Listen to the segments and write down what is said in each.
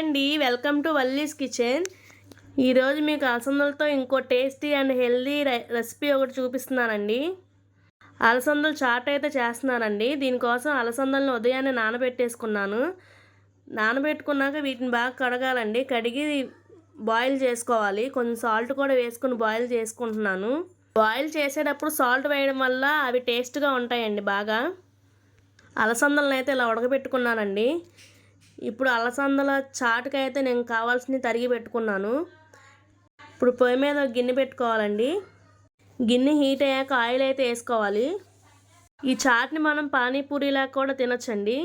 అండి welcome to Valli's kitchen. ఈరోజు మీకు అలసందలతో ఇంకో టేస్టీ అండ్ హెల్దీ రెసిపీ ఒకటి చూపిస్తున్నానండి. అలసందలు చాట్ అయితే చేస్తున్నానండి. దీనికోసం అలసందలను ఉదయాన్నే నానబెట్టేసుకున్నాను. నానబెట్టుకున్నాక వీటిని బాగా కడగాలండి. కడిగి బాయిల్ చేసుకోవాలి. కొంచెం సాల్ట్ కూడా వేసుకుని బాయిల్ చేసుకుంటున్నాను. బాయిల్ చేసేటప్పుడు సాల్ట్ వేయడం వల్ల అవి టేస్ట్గా ఉంటాయండి బాగా. అలసందలను అయితే ఇలా ఉడకబెట్టుకున్నానండి. ఇప్పుడు అలసందల చాటుకి అయితే నేను కావాల్సినవి తరిగి పెట్టుకున్నాను. ఇప్పుడు పొయ్యి మీద గిన్నె పెట్టుకోవాలండి. గిన్నె హీట్ అయ్యాక ఆయిల్ అయితే వేసుకోవాలి. ఈ చాట్ని మనం పానీపూరిలా కూడా తినొచ్చండి.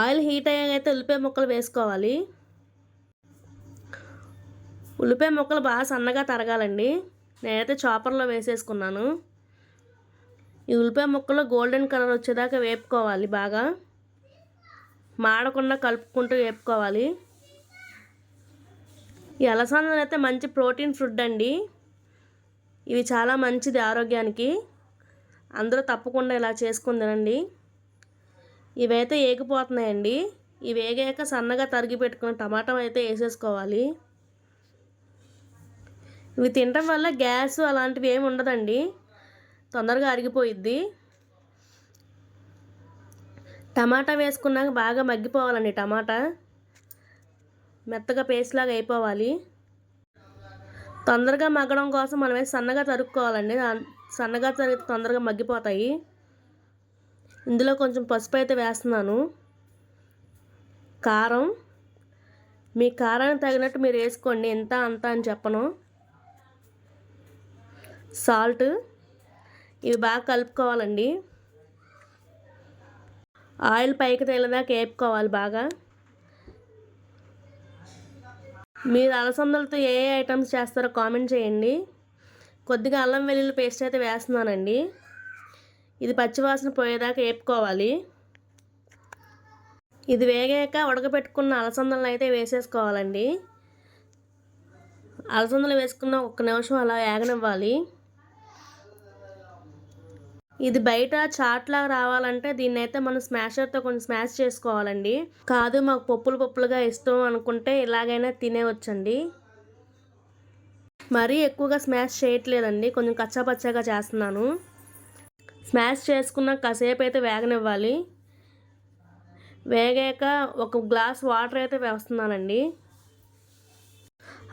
ఆయిల్ హీట్ అయ్యాక అయితే ఉల్లిపాయ ముక్కలు వేసుకోవాలి. ఉల్లిపాయ ముక్కలు బాగా సన్నగా తరగాలండి. నేనైతే చాపర్లో వేసేసుకున్నాను. ఈ ఉల్లిపాయ ముక్కలు గోల్డెన్ కలర్ వచ్చేదాకా వేపుకోవాలి బాగా. మాడకుండా కలుపుకుంటూ వేపుకోవాలి. ఈ అలసందలు అయితే మంచి ప్రోటీన్ ఫుడ్ అండి. ఇవి చాలా మంచిది ఆరోగ్యానికి. అందరూ తప్పకుండా ఇలా చేసుకుని తినండి. ఇవైతే ఏగిపోతున్నాయండి. ఇవి వేగాక సన్నగా తరిగి పెట్టుకున్న టమాటా అయితే వేసేసుకోవాలి. ఇవి తినడం వల్ల గ్యాస్ అలాంటివి ఏమి ఉండదండి. తొందరగా అరిగిపోయిద్ది. టమాటా వేసుకున్నాక బాగా మగ్గిపోవాలండి టమాటా. మెత్తగా పేస్ట్ లాగా అయిపోవాలి. తొందరగా మగ్గడం కోసం మనమే సన్నగా తరుక్కోవాలండి. సన్నగా తరిగితే తొందరగా మగ్గిపోతాయి. ఇందులో కొంచెం పసుపు అయితే వేస్తున్నాను. కారం. మీ కారానికి తగినట్టు మీరు వేసుకోండి. ఎంత అంత అని చెప్పను. సాల్ట్. ఇవి బాగా కలుపుకోవాలండి. ఆయిల్ పైకి తేలేదాకా వేపుకోవాలి బాగా. మీరు అలసందలతో ఏ ఏ ఐటమ్స్ చేస్తారో కామెంట్ చేయండి. కొద్దిగా అల్లం వెల్లుల్లి పేస్ట్ అయితే వేస్తున్నానండి. ఇది పచ్చివాసన పోయేదాకా వేపుకోవాలి. ఇది వేగాక ఉడకబెట్టుకున్న అలసందలను అయితే వేసేసుకోవాలండి. అలసందలు వేసుకున్న ఒక్క నిమిషం అలా వేగనివ్వాలి. ఇది బయట చాట్లా రావాలంటే దీన్ని అయితే మనం స్మాషర్తో కొంచెం స్మాష్ చేసుకోవాలండి. కాదు మాకు పప్పులు పప్పులుగా ఇష్టం అనుకుంటే ఇలాగైనా తినేవచ్చండి. మరీ ఎక్కువగా స్మాష్ చేయట్లేదండి. కొంచెం కచ్చాపచ్చాగా చేస్తున్నాను. స్మాష్ చేసుకున్న కాసేపు అయితే వేగనివ్వాలి. వేగాక ఒక గ్లాస్ వాటర్ అయితే వేస్తున్నానండి.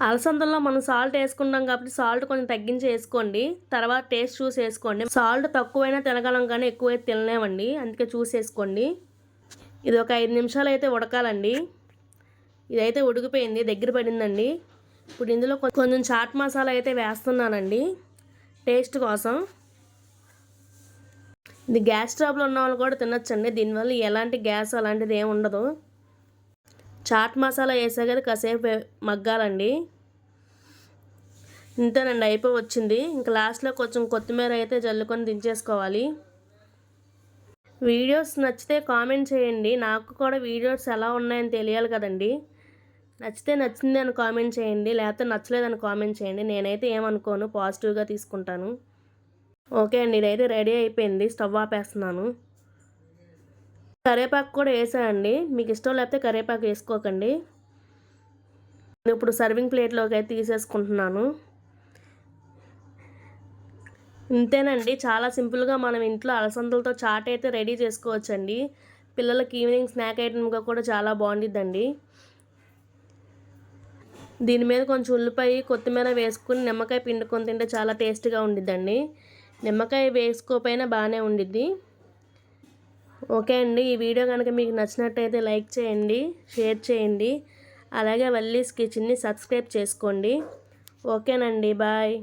అలసందల్లో మనం సాల్ట్ వేసుకున్నాం కాబట్టి సాల్ట్ కొంచెం తగ్గించి వేసుకోండి. తర్వాత టేస్ట్ చూసి వేసుకోండి. సాల్ట్ తక్కువైనా తినగలం కానీ ఎక్కువైతే తినలేమండి. అందుకే చూసి వేసుకోండి. ఇది ఒక ఐదు నిమిషాలు అయితే ఉడకాలండి. ఇదైతే ఉడికిపోయింది దగ్గర పడిందండి. ఇప్పుడు ఇందులో కొంచెం చాట్ మసాలా అయితే వేస్తున్నానండి. టేస్ట్ కోసం. ఇది గ్యాస్ స్టవ్లో ఉన్న వాళ్ళు కూడా తినొచ్చండి. దీనివల్ల ఎలాంటి గ్యాస్ అలాంటిది ఏమి ఉండదు. చాట్ మసాలా వేసా కదా కాసేపు మగ్గాలండి. ఇంతేనండి అయిపోయి వచ్చింది ఇంకా లాస్ట్లో కొంచెం కొత్తిమీర అయితే జల్లుకొని దించేసుకోవాలి. వీడియోస్ నచ్చితే కామెంట్ చేయండి. నాకు కూడా వీడియోస్ ఎలా ఉన్నాయని తెలియాలి కదండి. నచ్చితే నచ్చింది అని కామెంట్ చేయండి. లేకపోతే నచ్చలేదని కామెంట్ చేయండి. నేనైతే ఏమనుకోను. పాజిటివ్గా తీసుకుంటాను. ఓకే అండి ఇదైతే రెడీ అయిపోయింది. స్టవ్ ఆపేస్తున్నాను. కరేపాకు కూడా వేసానండి. మీకు ఇష్టం లేకపోతే కరేపాకు వేసుకోకండి. నేను ఇప్పుడు సర్వింగ్ ప్లేట్లోకి అయితే తీసేసుకుంటున్నాను. ఇంతేనండి చాలా సింపుల్గా మనం ఇంట్లో అలసందలతో చాట్ అయితే రెడీ చేసుకోవచ్చండి. పిల్లలకి ఈవినింగ్ స్నాక్ ఐటమ్గా కూడా చాలా బాగుండిద్దండి. దీని మీద కొంచెం ఉల్లిపాయ కొత్తిమీర వేసుకుని నిమ్మకాయ పిండుకొని తింటే చాలా టేస్ట్గా ఉండిద్దండి. నిమ్మకాయ వేసుకోకపోయినా బాగానే ఉండిద్ది. ఓకే అండి. ఈ వీడియో కనుక మీకు నచ్చినట్టయితే లైక్ చేయండి షేర్ చేయండి. అలాగే వల్లీస్ కిచెన్ని సబ్స్క్రైబ్ చేసుకోండి. ఓకేనండి. బాయ్.